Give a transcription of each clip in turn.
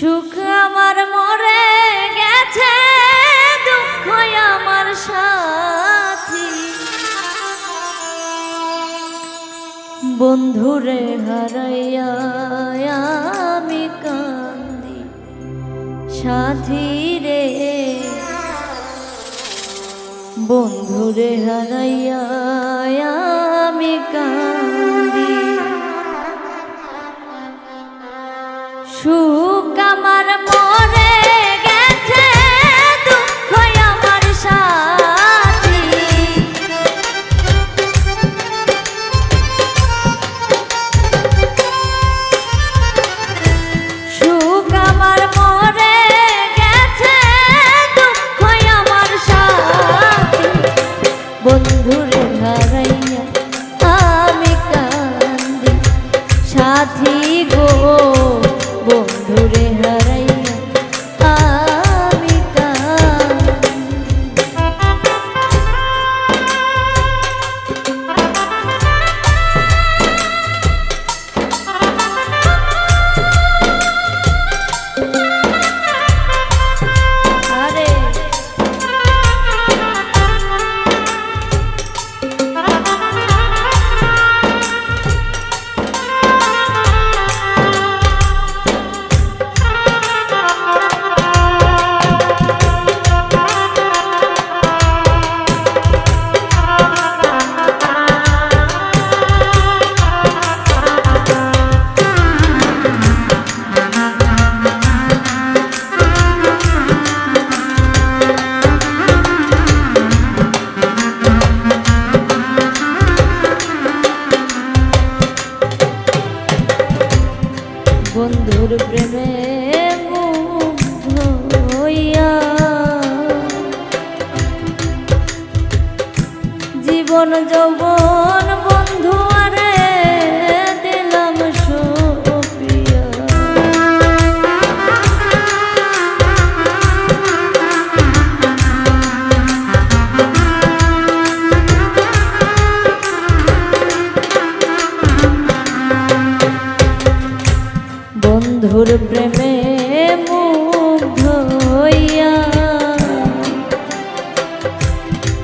সুখ আমার মরে গেছে, দুঃখ আমার সাথী। বন্ধুরে হারাইয়া আমি কান্দি সাথী রে বন্ধুরে হারাইয়া আমি কান্দি সুখ আমার মরে বন্ধুর প্রেমে জীবন যৌবন বন্ধুর প্রেমে মুগ্ধ হইয়া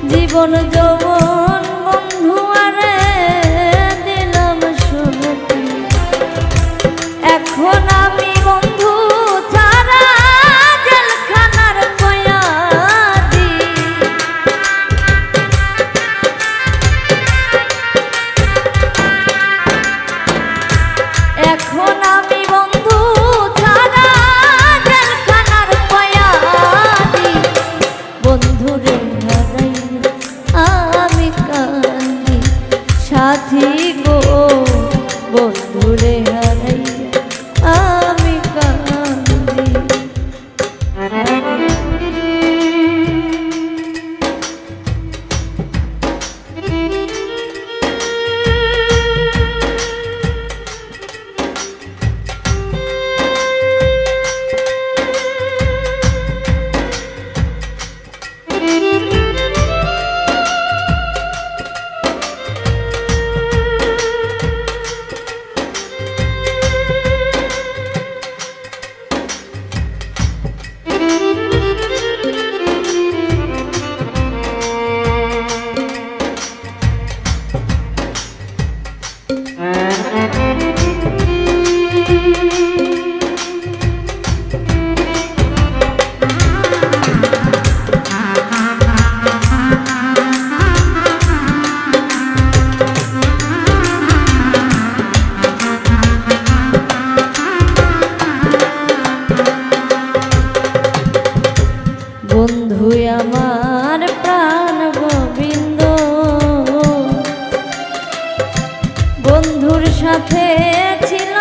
জীবন যৌবন বন্ধুর সাথে ছিল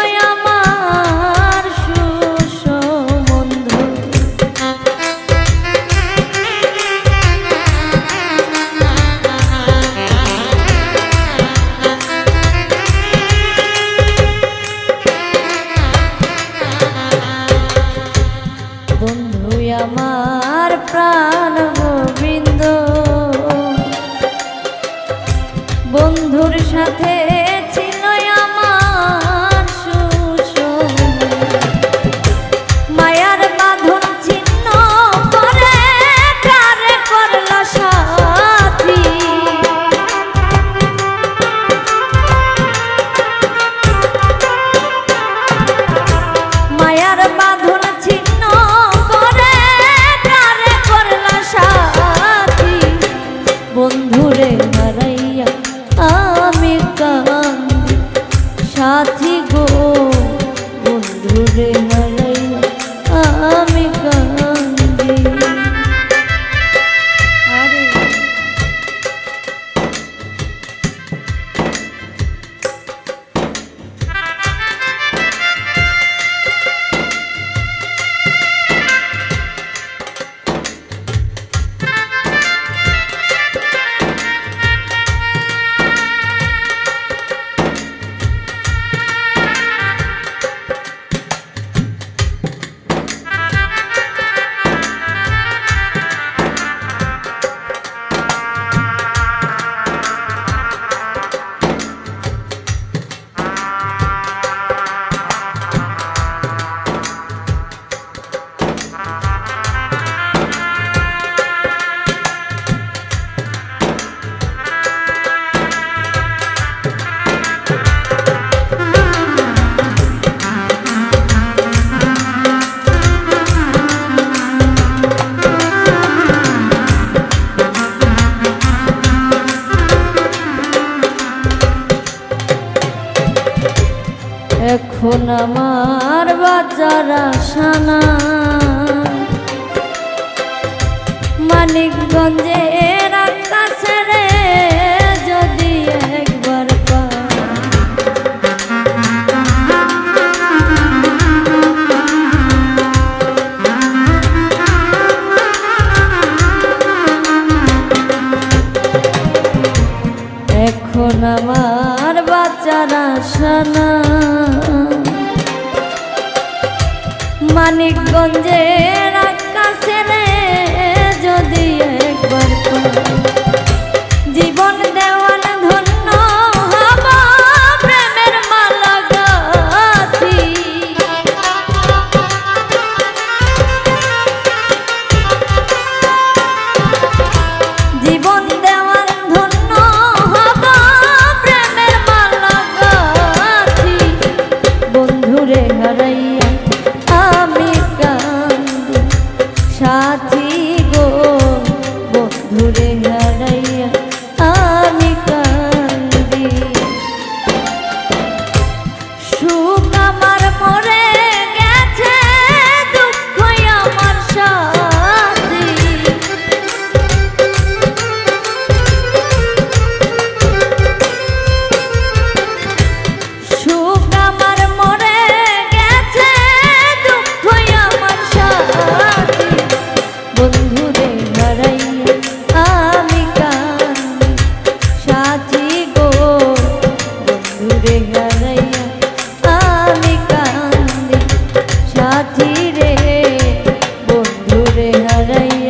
আমার বাজারা সানা মানিকগঞ্জের আকাশে রে যদি একবার এখন আমার বাচ্চারা সানা মানিকগঞ্জের আকাশে রে, যদি একবার জীবন দেওয়ান ধন্য হব, প্রেমের মালা গাথি। জীবন দেওয়ার ধন্য হব, প্রেমের মালা গাথি। বন্ধুরে হারাইয়া বন্ধুরে